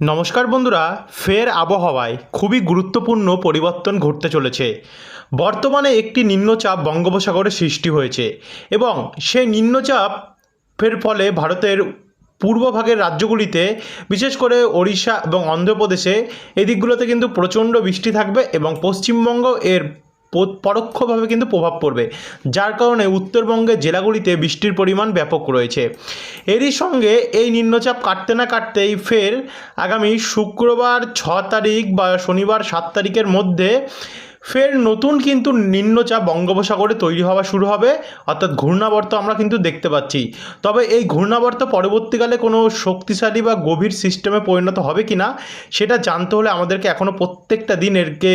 নমস্কার বন্ধুরা, ফের আবহাওয়ায় খুবই গুরুত্বপূর্ণ পরিবর্তন ঘটতে চলেছে। বর্তমানে একটি নিম্নচাপ বঙ্গোপসাগরে সৃষ্টি হয়েছে এবং সেই নিম্নচাপ ফের ফলে ভারতের পূর্বভাগের রাজ্যগুলিতে, বিশেষ করে ওড়িশা এবং অন্ধ্রপ্রদেশে এই দিকগুলোতে কিন্তু প্রচণ্ড বৃষ্টি থাকবে এবং পশ্চিমবঙ্গ এর পরোক্ষভাবে কিন্তু প্রভাব পড়বে। যার কারণে উত্তরবঙ্গের জেলাগুলিতে বৃষ্টির পরিমাণ ব্যাপক রয়েছে। এরই সঙ্গে এই নিম্নচাপ কাটতে না কাটতেই ফের আগামী শুক্রবার ছ তারিখ বা শনিবার সাত তারিখের মধ্যে ফের নতুন কিন্তু নিম্নচাপ বঙ্গোপসাগরে তৈরি হওয়া শুরু হবে। অর্থাৎ ঘূর্ণাবর্ত আমরা কিন্তু দেখতে পাচ্ছি। তবে এই ঘূর্ণাবর্ত পরবর্তীকালে কোনো শক্তিশালী বা গভীর সিস্টেমে পরিণত হবে কি না সেটা জানতে হলে আমাদেরকে এখনও প্রত্যেকটা দিন এরকে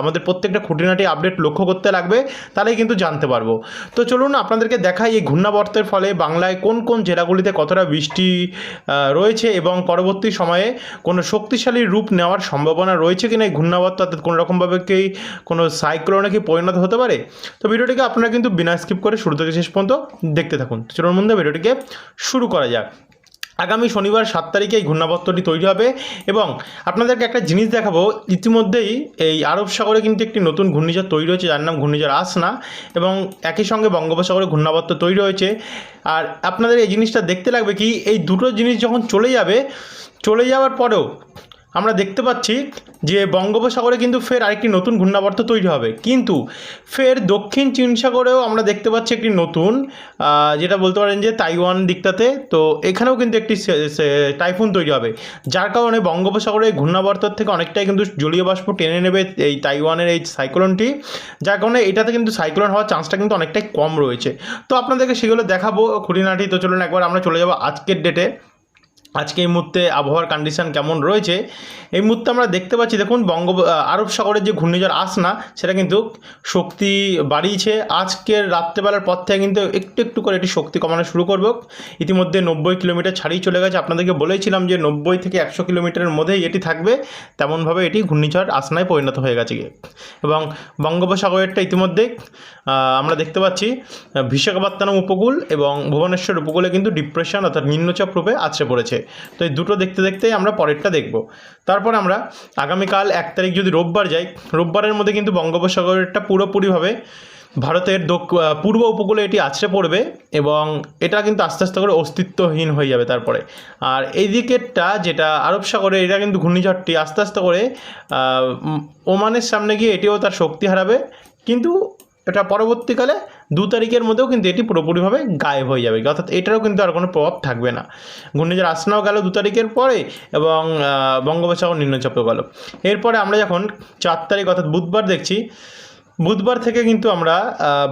আমাদের প্রত্যেকটা খুঁটিনাটি আপডেট লক্ষ্য করতে লাগবে, তাহলেই কিন্তু জানতে পারব। তো চলুন আপনাদেরকে দেখাই এই ঘূর্ণাবর্তের ফলে বাংলায় কোন কোন জেলাগুলিতে কতটা বৃষ্টি রয়েছে এবং পরবর্তী সময়ে কোনো শক্তিশালী রূপ নেওয়ার সম্ভাবনা রয়েছে কিনা এই ঘূর্ণাবর্ত? অর্থাৎ কোনো রকমভাবে কি কোনো সাইক্লোনে কি পরিণত হতে পারে? তো ভিডিওটিকে আপনারা কিন্তু বিনা স্কিপ করে শুরু থেকে শেষ পর্যন্ত দেখতে থাকুন। চলুন মধ্যে ভিডিওটিকে শুরু করা যাক। আগামী শনিবার সাত তারিখে এই ঘূর্ণাবর্তটি তৈরি হবে এবং আপনাদেরকে একটা জিনিস দেখাবো। ইতিমধ্যেই এই আরব সাগরে কিন্তু একটি নতুন ঘূর্ণিঝড় তৈরি হয়েছে, যার নাম ঘূর্ণিঝড় আসনা এবং একই সঙ্গে বঙ্গোপসাগরে ঘূর্ণাবর্ত তৈরি হয়েছে। আর আপনাদের এই জিনিসটা দেখতে লাগবে কি, এই দুটো জিনিস যখন চলে যাবে, চলে যাওয়ার পরেও আমরা দেখতে পাচ্ছি যে বঙ্গোপসাগরে কিন্তু ফের আরেকটি নতুন ঘূর্ণাবর্ত তৈরি হবে। কিন্তু ফের দক্ষিণ চীন সাগরেও আমরা দেখতে পাচ্ছি একটি নতুন যেটা বলতে পারেন যে তাইওয়ান দিকটাতে। তো এখানেও কিন্তু একটি টাইফুন তৈরি হবে। যার কারণে বঙ্গোপসাগরে ঘূর্ণাবর্তর থেকে অনেকটাই কিন্তু জলীয় বাষ্প টেনে নেবে এই তাইওয়ানের এই সাইক্লোনটি। যার কারণে এটাতে কিন্তু সাইক্লোন হওয়ার চান্সটা কিন্তু অনেকটাই কম রয়েছে। তো আপনাদেরকে সেগুলো দেখাবো খুঁটিনাটি। তো চলুন একবার আমরা চলে যাব আজকের ডেটে আজকে এই মুহূর্তে আবহাওয়ার কন্ডিশন কেমন রয়েছে, এই মুহূর্তে আমরা দেখতে পাচ্ছি, দেখুন বঙ্গ আরব সাগরের যে ঘূর্ণিঝড় আসনা, সেটা কিন্তু শক্তি বাড়িয়েছে। আজকের রাত্রেবেলার পর থেকে কিন্তু একটু একটু করে এটি শক্তি কমানো শুরু করবে। ইতিমধ্যে নব্বই কিলোমিটার ছাড়িয়ে চলে গেছে। আপনাদেরকে বলেছিলাম যে নব্বই থেকে একশো কিলোমিটারের মধ্যেই এটি থাকবে। তেমনভাবে এটি ঘূর্ণিঝড় আসনায় পরিণত হয়ে গেছে। এবং বঙ্গোপসাগরেরটা ইতিমধ্যে আমরা দেখতে পাচ্ছি বিশাখাপত্তনম উপকূল এবং ভুবনেশ্বর উপকূলে কিন্তু ডিপ্রেশন অর্থাৎ নিম্নচাপ রূপে আছড়ে পড়েছে। তো এই দুটো দেখতে দেখতেই আমরা পরেরটা দেখব। তারপর আমরা আগামীকাল এক তারিখ যদি রোববার যাই, রোববারের মধ্যে কিন্তু বঙ্গোপসাগরেরটা পুরোপুরিভাবে ভারতের দক্ষ- পূর্ব উপকূলে এটি আছড়ে পড়বে এবং এটা কিন্তু আস্তে আস্তে করে অস্তিত্বহীন হয়ে যাবে তারপরে। আর এই দিকেরটা যেটা আরব সাগরে, এটা কিন্তু ঘূর্ণিঝড়টি আস্তে আস্তে করে ওমানের সামনে গিয়ে এটিও তার শক্তি হারাবে। কিন্তু এটা পরবর্তীকালে দু তারিখের মধ্যেও কিন্তু এটি পুরোপুরিভাবে গায়েব হয়ে যাবে, অর্থাৎ এটারও কিন্তু আর কোনো প্রভাব থাকবে না। ঘূর্ণিঝড় আসনাও গেল দু তারিখের পরে এবং বঙ্গোপসাগর নিম্নচাপও গেল। এরপরে আমরা যখন চার তারিখ অর্থাৎ বুধবার দেখছি, বুধবার থেকে কিন্তু আমরা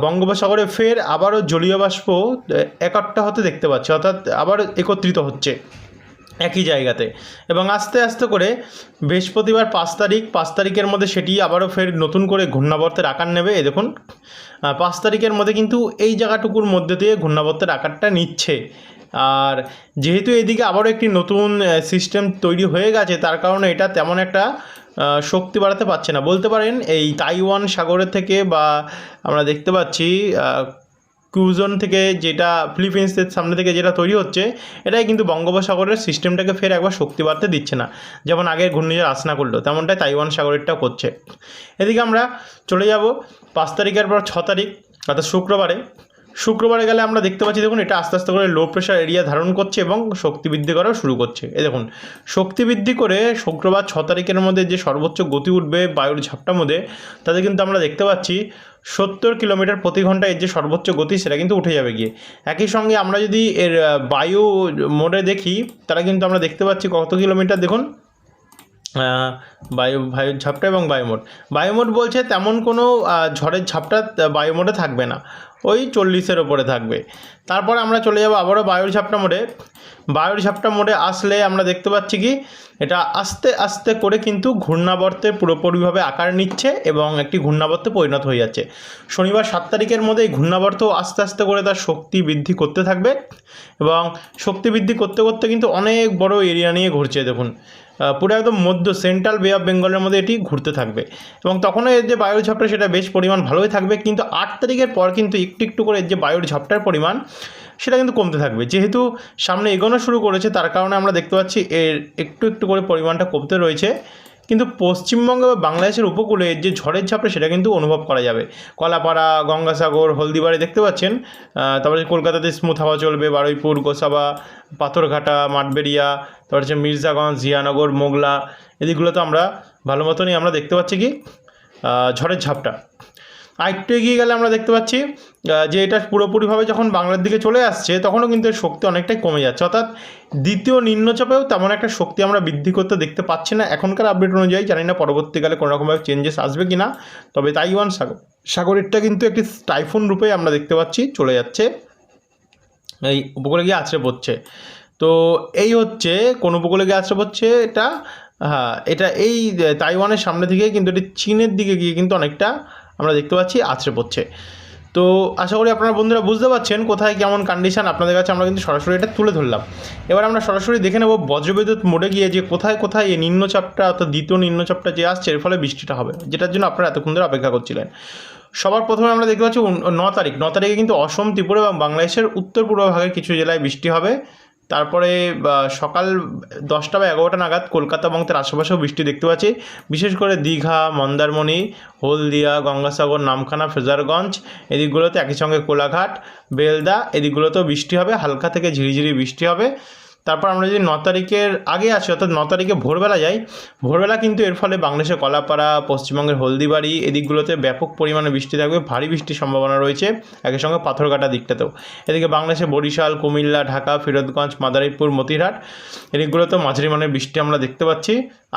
বঙ্গোপসাগরে ফের আবারও জলীয় বাষ্প একাট্টা হতে দেখতে পাচ্ছি, অর্থাৎ আবার একত্রিত হচ্ছে। একই জায়গাতে। এবং আস্তে আস্তে করে বৃহস্পতিবার পাঁচ তারিখ, পাঁচ তারিখের মধ্যে সেটি আবারও ফের নতুন করে ঘূর্ণাবর্তের আকার নেবে। এই দেখুন পাঁচ তারিখের মধ্যে কিন্তু এই জায়গাটুকুর মধ্যে দিয়ে ঘূর্ণাবর্তের আকারটা নিচ্ছে। আর যেহেতু এদিকে আবারও একটি নতুন সিস্টেম তৈরি হয়ে গেছে, তার কারণে এটা তেমন একটা শক্তি বাড়াতে পারছে না। বলতে পারেন, এই তাইওয়ান সাগরের থেকে বা আমরা দেখতে পাচ্ছি কিউজন থেকে যেটা ফিলিপিন্সের সামনে থেকে যেটা তৈরি হচ্ছে, এটাই কিন্তু বঙ্গোপসাগরের সিস্টেমটাকে ফের একবার শক্তি বাড়তে দিচ্ছে না। যেমন আগের ঘূর্ণিঝড় আসনা করল, তেমনটাই তাইওয়ান সাগরেরটাও করছে। এদিকে আমরা চলে যাব পাঁচ তারিখের পর ছ তারিখ, অর্থাৎ শুক্রবারে। শুক্রবারে গেলে আমরা দেখতে পাচ্ছি, দেখুন, এটা আস্তে আস্তে করে লো প্রেশার এরিয়া ধারণ করছে এবং শক্তি বৃদ্ধি করাও শুরু করছে। এ দেখুন, শক্তি বৃদ্ধি করে শুক্রবার ছ তারিখের মধ্যে যে সর্বোচ্চ গতি উঠবে বায়ুর ঝাপটার মধ্যে, তাতে কিন্তু আমরা দেখতে পাচ্ছি সত্তর কিলোমিটার প্রতি ঘণ্টা এর যে সর্বোচ্চ গতি সেটা কিন্তু উঠে যাবে গিয়ে। একই সঙ্গে আমরা যদি এর বায়ু মোডে দেখি, তারা কিন্তু আমরা দেখতে পাচ্ছি কত কিলোমিটার দেখুন। বায়ু বায়ুর ঝাপটা এবং বায়ুমোট বায়ুমোট বলছে তেমন কোনো ঝড়ের ঝাপটা বায়ুমোটে থাকবে না। ওই চল্লিশের ওপরে থাকবে। তারপর আমরা চলে যাব আবারও বায়ুর ঝাপটা মোডে। বায়ুর ঝাপটা মোডে আসলে আমরা দেখতে পাচ্ছি কি, এটা আস্তে আস্তে করে কিন্তু ঘূর্ণাবর্তে পুরোপুরিভাবে আকার নিচ্ছে এবং একটি ঘূর্ণাবর্তে পরিণত হয়ে যাচ্ছে। শনিবার সাত তারিখের মধ্যে এই ঘূর্ণাবর্ত আস্তে আস্তে করে তার শক্তি বৃদ্ধি করতে থাকবে এবং শক্তি বৃদ্ধি করতে করতে কিন্তু অনেক বড় এরিয়া নিয়ে ঘুরছে, দেখুন। পুরো একদম মধ্য সেন্ট্রাল বে অফ বেঙ্গলের মধ্যে এটি ঘুরতে থাকবে। এবং তখনও এর যে বায়ুর ঝাপটা সেটা বেশ পরিমাণ ভালোই থাকবে, কিন্তু আট তারিখের পর কিন্তু একটু একটু করে যে বায়ুর ঝাপটার পরিমাণ, সেটা কিন্তু কমতে থাকবে। যেহেতু সামনে এগোনো শুরু করেছে, তার কারণে আমরা দেখতে পাচ্ছি এর একটু একটু করে পরিমাণটা কমতে রয়েছে। কিন্তু পশ্চিমবঙ্গ বা বাংলাদেশের উপকূলে যে ঝড়ের ঝাপটা, সেটা কিন্তু অনুভব করা যাবে। কলাপাড়া, গঙ্গাসাগর, হলদিবাড়ি দেখতে পাচ্ছেন তারপরে কলকাতাতে স্মুথ হাওয়া চলবে, বারুইপুর, গোসাবা, পাথরঘাটা, মাঠবেড়িয়া, তারপর হচ্ছে মির্জাগঞ্জ, জিয়ানগর, মোগলা এদিকগুলো তো আমরা ভালো মতনই আমরা দেখতে পাচ্ছি কি ঝড়ের ঝাপটা। আর একটু এগিয়ে গেলে আমরা দেখতে পাচ্ছি যে এটা পুরোপুরিভাবে যখন বাংলার দিকে চলে আসছে, তখনও কিন্তু এর শক্তি অনেকটাই কমে যাচ্ছে। অর্থাৎ দ্বিতীয় নিম্নচাপেও তেমন একটা শক্তি আমরা বৃদ্ধি করতে দেখতে পাচ্ছি না। এখনকার আপডেট অনুযায়ী, জানি না পরবর্তীকালে কোনো রকমভাবে চেঞ্জেস আসবে কি না তবে তাইওয়ান সাগর, সাগরেরটা কিন্তু একটি টাইফুন রূপে আমরা দেখতে পাচ্ছি, চলে যাচ্ছে। এই উপকূলে গিয়ে আছড়ে পড়ছে। তো এই হচ্ছে, কোন উপকূলে গিয়ে আছড়ে পড়ছে এটা? হ্যাঁ এটা এই তাইওয়ানের সামনে থেকে কিন্তু এটি চীনের দিকে গিয়ে কিন্তু অনেকটা আমরা দেখতে পাচ্ছি আছড়ে পড়ছে। তো আশা করি আপনারা বন্ধুরা বুঝতে পারছেন কোথায় কেমন কন্ডিশন আপনাদের কাছে আমরা কিন্তু সরাসরি এটা তুলে ধরলাম। এবার আমরা সরাসরি দেখে নেব বজ্রবিদ্যুৎ মোড়ে গিয়ে যে কোথায় কোথায় এই নিম্নচাপটা অর্থাৎ দ্বিতীয় নিম্নচাপটা যে আসছে, এর ফলে বৃষ্টিটা হবে। যেটার জন্য আপনারা এতক্ষণ ধরে অপেক্ষা করছিলেন। সবার প্রথমে আমরা দেখতে পাচ্ছি ন তারিখ। ন তারিখে কিন্তু অসম, ত্রিপুরা এবং বাংলাদেশের উত্তর পূর্ব ভাগের কিছু জেলায় বৃষ্টি হবে। তারপরে সকাল দশটা বা এগারোটা নাগাদ কলকাতা এবং তার আশেপাশেও বৃষ্টি দেখতে পাচ্ছি। বিশেষ করে দীঘা, মন্দারমণি, হলদিয়া, গঙ্গাসাগর, নামখানা, ফেজারগঞ্জ, এদিকগুলোতে একই সঙ্গে কোলাঘাট, বেলদা, এদিকগুলোতেও বৃষ্টি হবে। হালকা থেকে ঝিরিঝিরি বৃষ্টি হবে। তারপর আমরা যদি ন তারিখের আগে আসি, অর্থাৎ ন তারিখে ভোরবেলা যাই, ভোরবেলা কিন্তু এর ফলে বাংলাদেশের কলাপাড়া, পশ্চিমবঙ্গের হলদিবাড়ি এদিকগুলোতে ব্যাপক পরিমাণে বৃষ্টি থাকবে, ভারী বৃষ্টির সম্ভাবনা রয়েছে, একই সঙ্গে পাথরঘাটা দিকটাতেও। এদিকে বাংলাদেশে বরিশাল, কুমিল্লা, ঢাকা, ফিরোজগঞ্জ, মাদারীপুর, মতিরহাট এদিকগুলোতেও মাঝারি মানের বৃষ্টি আমরা দেখতে পাচ্ছি।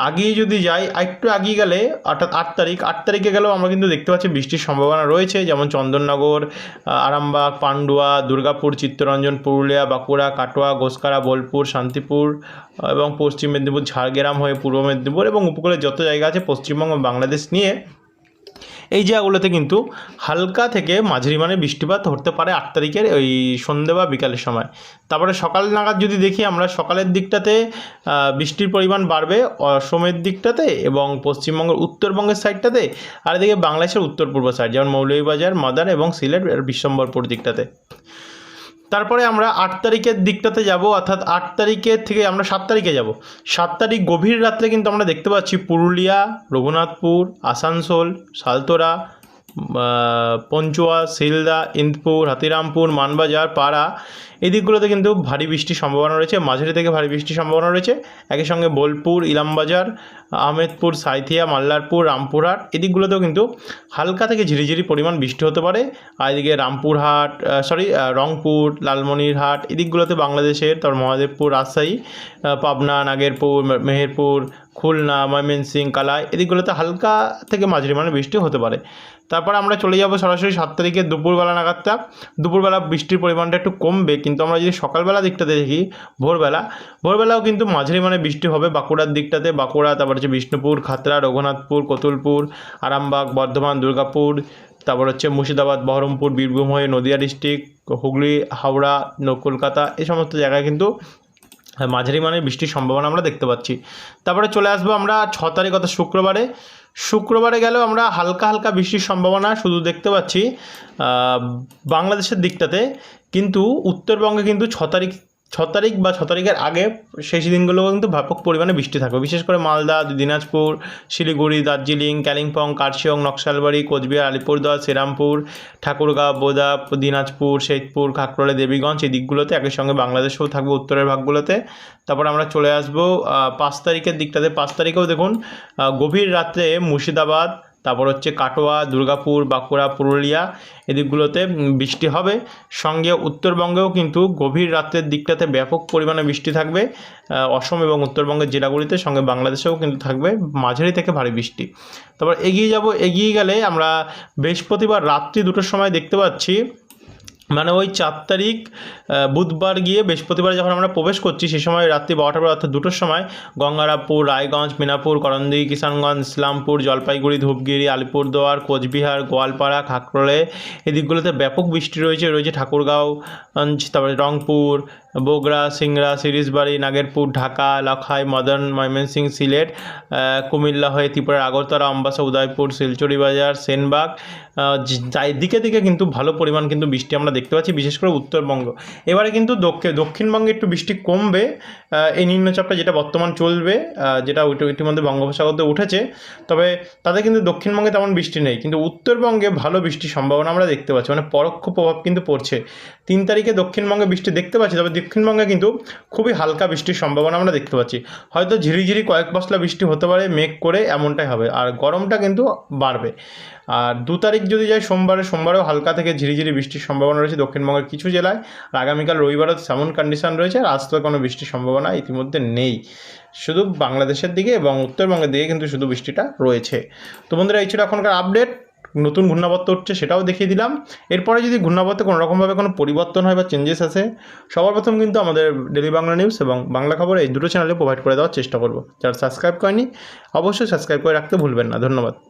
আগেই যদি যাই একটু আগিয়ে গেলে, অর্থাৎ আট তারিখ, আট তারিখে গেলেও আমরা কিন্তু দেখতে পাচ্ছি বৃষ্টির সম্ভাবনা রয়েছে, যেমন চন্দননগর, আরামবাগ, পান্ডুয়া, দুর্গাপুর, চিত্তরঞ্জন, পুরুলিয়া, বাঁকুড়া, কাটোয়া গোসকারা বোলপুর শান্তিপুর এবং পশ্চিম মেদিনীপুর, ঝাড়গ্রাম হয়ে পূর্ব মেদিনীপুর এবং উপকূলের যত জায়গা আছে পশ্চিমবঙ্গ বাংলাদেশ নিয়ে, এই জায়গাগুলোতে কিন্তু হালকা থেকে মাঝারি মানে বৃষ্টিপাত হতে পারে আট তারিখের ওই সন্ধে বা বিকালের সময়। তারপরে সকাল নাগাদ যদি দেখি আমরা, সকালের দিকটাতে বৃষ্টির পরিমাণ বাড়বে অসমের দিকটাতে এবং পশ্চিমবঙ্গের উত্তরবঙ্গের সাইডটাতে, আর এদিকে বাংলাদেশের উত্তর পূর্ব সাইড যেমন মৌলভীবাজার, মাদার এবং সিলেট বিশ্বম্বরপুর দিকটাতে। তারপরে আমরা আট তারিখের দিকটাতে যাব, অর্থাৎ আট তারিখের থেকে আমরা সাত তারিখে যাব। সাত তারিখ গভীর রাত্রে কিন্তু আমরা দেখতে পাচ্ছি পুরুলিয়া, রঘুনাথপুর, আসানসোল, সালতোরা পঞ্চুয়া শিলদা ইন্দপুর হাতিরামপুর, মানবাজার, পাড়া, এই দিকগুলোতে কিন্তু ভারী বৃষ্টির সম্ভাবনা রয়েছে। মাঝারি থেকে ভারী বৃষ্টির সম্ভাবনা রয়েছে। একই সঙ্গে বোলপুর, ইলামবাজার, আহমেদপুর, সাঁইথিয়া, মাল্লারপুর, রামপুরহাট, এই দিকগুলোতেও কিন্তু হালকা থেকে ঝিরিঝিরি পরিমাণ বৃষ্টি হতে পারে। আর এদিকে রামপুরহাট সরি রংপুর, লালমনিরহাট এদিকগুলোতে বাংলাদেশের তারপর মহাদেবপুর, রাজশাহী পাবনা, নাগেরপুর মেহেরপুর, খুলনা ময়মনসিং কালাই এদিকগুলোতে হালকা থেকে মাঝারি মানে বৃষ্টি হতে পারে। তারপর আমরা চলে যাব সরাসরি সাত তারিখে দুপুরবেলা নাগাদটা। দুপুরবেলা বৃষ্টির পরিমাণটা একটু কমবে, কিন্তু আমরা যদি সকালবেলা দিকটাতে দেখি, ভোরবেলা, ভোরবেলাও কিন্তু মাঝারি মানে বৃষ্টি হবে বাঁকুড়ার দিকটাতে। বাঁকুড়া, তারপর হচ্ছে বিষ্ণুপুর, খাতড়া, রঘুনাথপুর, কতুলপুর, আরামবাগ, বর্ধমান, দুর্গাপুর, তারপর হচ্ছে মুর্শিদাবাদ, বহরমপুর, বীরভূম হয়ে নদিয়া ডিস্ট্রিক্ট, হুগলি, হাওড়া কলকাতা এই সমস্ত জায়গায় কিন্তু মাঝারি মানের বৃষ্টির সম্ভাবনা আমরা দেখতে পাচ্ছি। তারপরে চলে আসব আমরা ছ তারিখ, অর্থাৎ শুক্রবারে। শুক্রবারে গেলেও আমরা হালকা হালকা বৃষ্টির সম্ভাবনা শুধু দেখতে পাচ্ছি বাংলাদেশের দিকটাতে। কিন্তু উত্তরবঙ্গে কিন্তু ছ তারিখ ছ তারিখ বা ছ তারিখের আগে সেই দিনগুলো কিন্তু ব্যাপক পরিমাণে বৃষ্টি থাকবে। বিশেষ করে মালদা, দিনাজপুর, শিলিগুড়ি, দার্জিলিং কালিম্পং কার্শিয়ং, নকশালবাড়ি, কোচবিহার, আলিপুরদুয়ার, শ্রীরামপুর, ঠাকুরগাঁও, বোদা, দিনাজপুর, শেখপুর খাকরোলে দেবীগঞ্জ এই দিকগুলোতে একই সঙ্গে বাংলাদেশেও থাকবে উত্তরের ভাগগুলোতে। তারপর আমরা চলে আসব পাঁচ তারিখের দিকটাতে। পাঁচ তারিখেও দেখুন গভীর রাত্রে মুর্শিদাবাদ তারপর হচ্ছে কাটোয়া, দুর্গাপুর, বাঁকুড়া, পুরুলিয়া এদিকগুলোতে বৃষ্টি হবে। সঙ্গে উত্তরবঙ্গেও কিন্তু গভীর রাত্রের দিকটাতে ব্যাপক পরিমাণে বৃষ্টি থাকবে। অসম এবং উত্তরবঙ্গের জেলাগুলিতে, সঙ্গে বাংলাদেশেও কিন্তু থাকবে মাঝারি থেকে ভারী বৃষ্টি। তারপর এগিয়ে যাব, এগিয়ে গেলে আমরা বৃহস্পতিবার রাত্রি দুটোর সময় দেখতে পাচ্ছি মানে ওই চার তারিখ বুধবার গিয়ে বৃহস্পতিবার যখন আমরা প্রবেশ করছি সেই সময় রাত্রি বারোটা পর অর্থাৎ দুটোর সময় গঙ্গারামপুর, রায়গঞ্জ, মিনাপুর করন্দি কিষানগঞ্জ, ইসলামপুর, জলপাইগুড়ি, ধূপগিরি, আলিপুরদুয়ার, কোচবিহার, গোয়ালপাড়া খাকরলে এই দিকগুলোতে ব্যাপক বৃষ্টি রয়েছে। রয়েছে ঠাকুরগাঁও তারপরে রংপুর বগুড়া, সিংড়া, সিরিজবাড়ি, নাগেরপুর, ঢাকা, লাখাই, মদন, ময়মনসিং, সিলেট কুমিল্লা হয়ে ত্রিপুরার আগরতলা, অম্বাসা, উদয়পুর শিলচুরি বাজার সেনবাগ যাই দিকে দিকে কিন্তু ভালো পরিমাণ কিন্তু বৃষ্টি আমরা দেখতে পাচ্ছি, বিশেষ করে উত্তরবঙ্গ। এবারে কিন্তু দক্ষিণ, দক্ষিণবঙ্গে একটু বৃষ্টি কমবে এই নিম্নচাপটা যেটা বর্তমান চলবে যেটা ইতি- ইতিমধ্যে বঙ্গোপসাগরতে উঠেছে, তবে তাতে কিন্তু দক্ষিণবঙ্গে তেমন বৃষ্টি নেই, কিন্তু উত্তরবঙ্গে ভালো বৃষ্টির সম্ভাবনা আমরা দেখতে পাচ্ছি মানে পরোক্ষ প্রভাব কিন্তু পড়ছে। তিন তারিখে দক্ষিণবঙ্গে বৃষ্টি দেখতে পাচ্ছি, তবে দক্ষিণবঙ্গে কিন্তু খুবই হালকা বৃষ্টির সম্ভাবনা আমরা দেখতে পাচ্ছি। হয়তো ঝিরিঝিরি কয়েক পশলা বৃষ্টি হতে পারে, মেঘ করে এমনটাই হবে। আর গরমটা কিন্তু বাড়বে। আর দু তারিখ যদি যায় সোমবারে, সোমবারেও হালকা থেকে ঝিরিঝিরি বৃষ্টির সম্ভাবনা রয়েছে দক্ষিণবঙ্গের কিছু জেলায়। আর আগামীকাল রবিবারও তেমন কন্ডিশন রয়েছে, আর আজ তো কোনো বৃষ্টির সম্ভাবনা ইতিমধ্যে নেই। শুধু বাংলাদেশের দিকে এবং উত্তরবঙ্গের দিকে কিন্তু শুধু বৃষ্টিটা রয়েছে। তো বন্ধুরা, এই ছিল এখনকার আপডেট নতুন ঘূর্ণাবর্ত উঠছে সেটাও দেখিয়ে দিলাম। এরপরে যদি ঘূর্ণাবর্তে কোনো রকমভাবে কোনো পরিবর্তন হয় বা চেঞ্জেস আসে, সবার প্রথম কিন্তু আমাদের ডেলি বাংলা নিউজ এবং বাংলা খবর এই দুটো চ্যানেলে প্রোভাইড করে দেওয়ার চেষ্টা করব। যারা সাবস্ক্রাইব করেনি, অবশ্যই সাবস্ক্রাইব করে রাখতে ভুলবেন না। ধন্যবাদ।